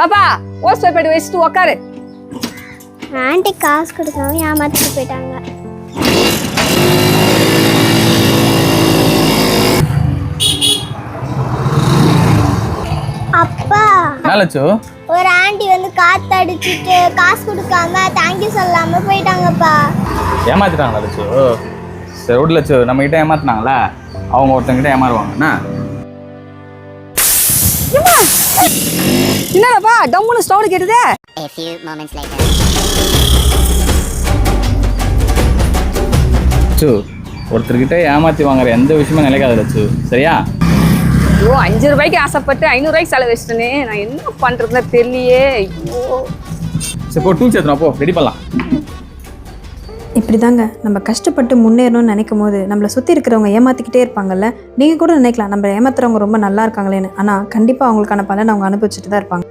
பாப்பா hose paper வச்சுட்டு உக்காரு. ஆண்டி காசு கொடுக்காம ஏமாத்திட்டு போயிட்டாங்க. அப்பா லட்சு? ஒரு ஆண்டி வந்து காத்து அடிச்சிட்டு காசு கொடுக்காம தேங்க்யூ சொல்லாம போயிட்டாங்கப்பா. ஏமாத்திட்டாங்களா லட்சு? சரி விடு லட்சு நம்ம கிட்ட ஏமாத்தினாங்களா? அவங்க ஒருத்தங்கிட்ட ஏமாறுவாங்க என்ன என்னடாப்பா டம்முன்னு ஸ்டவுடு கேட்டுதே? A few moments later. Lakshu ஒருத்தர்கிட்ட ஏமாத்தி வாங்குற எந்த விஷயமும் நிலைக்காது லட்சு சரியா? ஐயோ அஞ்சு ரூபாய்க்கு ஆசைப்பட்டு ஐநூறுரூவாய்க்கு செலவு வச்சிட்டேனே. நான் என்ன பண்றதுன்னு தெரியலையே. ஐயோ. சரி போ டூல் சேர்த்துனா போ. ரெடி பண்ணலாம். இப்படி தாங்க நம்ம கஷ்டப்பட்டு முன்னேறணும்னு நினைக்கும் போது நம்மளை சுற்றி இருக்கிறவங்க ஏமாற்றிக்கிட்டே இருப்பாங்கல்ல. நீங்கள் கூட நினைக்கலாம் நம்ம ஏமாத்துறவங்க ரொம்ப நல்லா இருக்காங்களேன்னு. ஆனால் கண்டிப்பாக அவங்களுக்கான பலன் அவங்க அனுபவிச்சுட்டு தான் இருப்பாங்க.